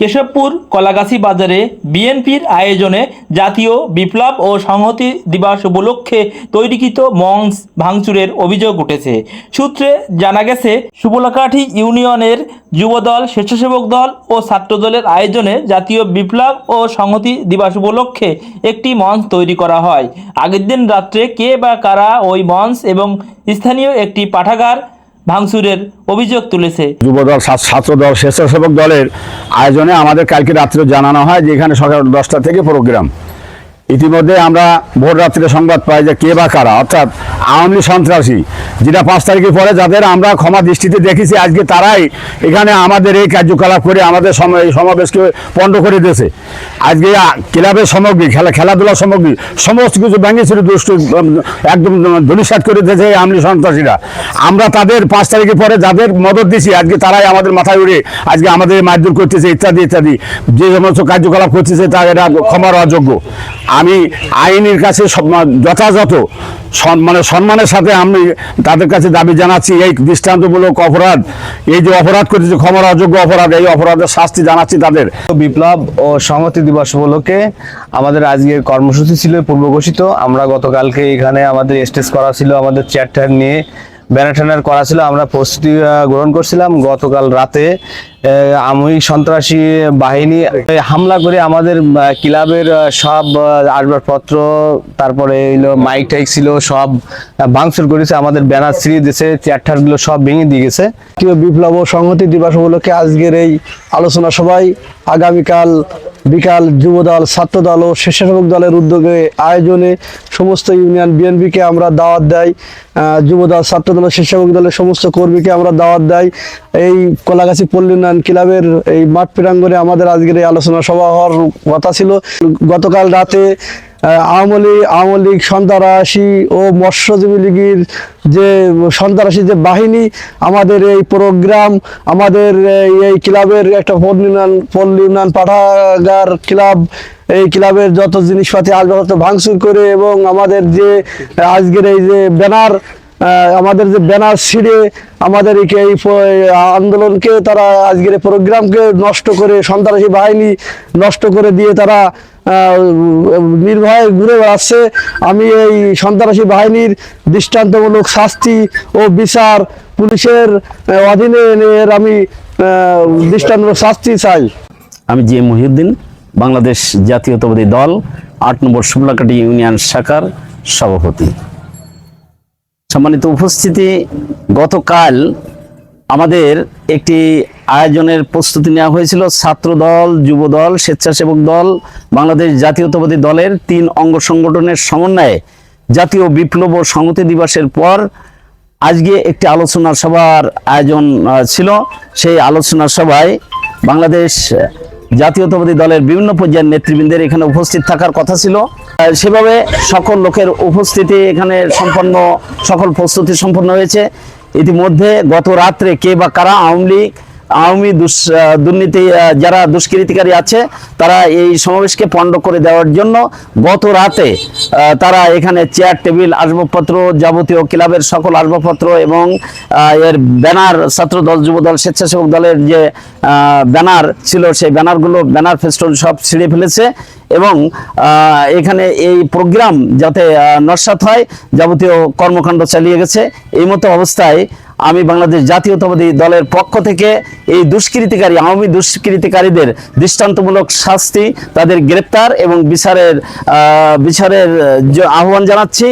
কেশবপুর কলাগাছি বাজারে বিএনপির আয়োজনে জাতীয় বিপ্লব ও সংহতি দিবস উপলক্ষে তৈরিকৃত মঞ্চ ভাঙচুরের অভিযোগ উঠেছে। সূত্রে জানা গেছে সুবলাকাঠি ইউনিয়নের যুবদল, স্বেচ্ছাসেবক দল ও ছাত্রদলের আয়োজনে জাতীয় বিপ্লব ও সংহতি দিবস উপলক্ষে একটি মঞ্চ তৈরি করা হয়। আগের দিন রাত্রে কে বা কারা ওই মঞ্চ এবং স্থানীয় একটি পাঠাগার ভাঙচুরের অভিযোগ তুলেছে। যুবদল ছাত্র ছাত্রদল, স্বেচ্ছাসেবক দলের আয়োজনে আমাদের কালকে রাত্রে জানানো হয় যে এখানে সকাল দশটা থেকে প্রোগ্রাম। ইতিমধ্যে আমরা ভোর রাত্রে সংবাদ পাই যে কে বা কারা। অর্থাৎ আওয়ামী লীগ সন্ত্রাসী, যেটা পাঁচ তারিখে পরে যাদের আমরা ক্ষমা দৃষ্টিতে দেখেছি, আজকে তারাই এখানে আমাদের এই কার্যকলাপ করে আমাদের সমাবেশকে পণ্ড করে দিয়েছে। আজকে ক্লাবের সামগ্রী, খেলা খেলাধুলার সামগ্রী, সমস্ত কিছু ভেঙেছিল, দুষ্ট একদম ধনুসাত করে দিয়েছে এই আওয়ামী সন্ত্রাসীরা। আমরা তাদের পাঁচ তারিখে পরে যাদের মদত দিছি আজকে তারাই আমাদের মাথায় উড়ে আজকে আমাদের মারধর করতেছে, ইত্যাদি ইত্যাদি। যে সমস্ত কার্যকলাপ করতেছে তা এরা ক্ষমার অযোগ্য। আমি আইনের কাছে যথাযথ সন- মানে সম্মানের সাথে আমি তাদের কাছে দাবি জানাচ্ছি, এই দৃষ্টান্তমূলক অপরাধ, এই যে অপরাধ করেছে ক্ষমার অযোগ্য অপরাধ, এই অপরাধের শাস্তি জানাচ্ছি তাদের। বিপ্লব ও সংহতি দিবস উপলক্ষে আমাদের আজকের কর্মসূচি ছিল পূর্ব ঘোষিত আমরা গতকালকে এখানে আমাদের স্টেজ করা ছিল আমাদের চেয়ার নিয়ে। ব্যানার ট্যানার করা ছিল, আমরা প্রস্তুতি গ্রহণ করছিলাম। গতকাল রাতে আমি সন্ত্রাসী বাহিনী হামলা করে আমাদের ক্লাবের সব আসবাবপত্র, তারপরে এলো মাইক টাইক ছিল, সব ভাঙচুর করেছে। আমাদের ব্যানার ছিঁড়ে দিয়েছে চেয়ার টেয়ারগুলো সব ভেঙে দিয়ে গেছে। বিপ্লব সংহতি দিবস উপলক্ষে আজকের এই আলোচনা সবাই আগামীকাল বিকাল যুবদল, ছাত্রদল ও স্বেচ্ছাসেবক দলের উদ্যোগে আয়োজনে সমস্ত ইউনিয়ন বিএনপিকে আমরা দাওয়াত দেয়। যুবদল, ছাত্রদল ও স্বেচ্ছাসেবক দলের সমস্ত কর্মীকে আমরা দাওয়াত দেয়। এই কলাগাছি পল্লী উন্নয়ন ক্লাবের এই মাঠ প্রাঙ্গণে আমাদের আজকের এই আলোচনা সভা হওয়ার কথা ছিল। গতকাল রাতে আওয়ামী আওয়ামী লীগ সন্ত্রাসী ও মৎস্যজীবী লীগের যে সন্ত্রাসী যে বাহিনী, আমাদের এই প্রোগ্রাম আমাদের এই- ক্লাবের একটা পল্লী উন্নয়ন পাঠাগার ক্লাব, এই ক্লাবের যত জিনিসপাতি আসবাবপত্র ভাঙচুর করে এবং আমাদের যে আজকের এই যে ব্যানার আমাদের যে ব্যানার ছিঁড়ে আমাদের এই আন্দোলনকে তারা আজকের প্রোগ্রামকে নষ্ট করে, সন্ত্রাসী বাহিনী নষ্ট করে দিয়ে তারা নির্ভয়ে ঘুরে বেড়াচ্ছে। আমি এই সন্ত্রাসী বাহিনীর দৃষ্টান্তমূলক শাস্তি ও বিচার পুলিশের অধীনে এর আমি দৃষ্টান্তমূলক শাস্তি চাই। আমি জি মহিউদ্দিন, বাংলাদেশ জাতীয়তাবাদী দল, আট নম্বর শুক্লাকাটি ইউনিয়ন শাখার সভাপতি। সম্মানিত উপস্থিতি, গতকাল আমাদের একটি আয়োজনের প্রস্তুতি নেওয়া হয়েছিল। ছাত্রদল, যুবদল, স্বেচ্ছাসেবক দল, বাংলাদেশ জাতীয়তাবাদী দলের তিন অঙ্গ সংগঠনের সমন্বয়ে জাতীয় বিপ্লব ও সংহতি দিবসের পর আজকে একটি আলোচনা সভার আয়োজন ছিল। সেই আলোচনা সভায় বাংলাদেশ জাতীয়তাবাদী দলের বিভিন্ন পর্যায়ের নেতৃবৃন্দের এখানে উপস্থিত থাকার কথা ছিল। সেভাবে সকল লোকের উপস্থিতি এখানে সম্পন্ন, সকল প্রস্তুতি সম্পন্ন হয়েছে। ইতিমধ্যে গত রাত্রে কে বা কারা আওয়ামী লীগ আওয়ামী দুর্নীতি যারা দুষ্কৃতিকারী আছে, তারা এই সমাবেশকে পণ্ড করে দেওয়ার জন্য গত রাতে তারা এখানে চেয়ার, টেবিল, আসবাবপত্র যাবতীয় ক্লাবের সকল আসবাবপত্র এবং এর ব্যানার ছাত্রদল যুবদল স্বেচ্ছাসেবক দলের যে ব্যানার ছিল, সেই ব্যানারগুলো, ব্যানার, ফেস্টন সব ছিঁড়ে ফেলেছে এবং এখানে এই প্রোগ্রাম যাতে নস্যাৎ হয়, যাবতীয় কর্মকাণ্ড চালিয়ে গেছে। এই মতো অবস্থায় আমি বাংলাদেশ জাতীয়তাবাদী দলের পক্ষ থেকে এই দুষ্কৃতিকারী, আওয়ামী দুষ্কৃতিকারীদের দৃষ্টান্তমূলক শাস্তি, তাদের গ্রেপ্তার এবং বিচারের বিচারের আহ্বান জানাচ্ছি।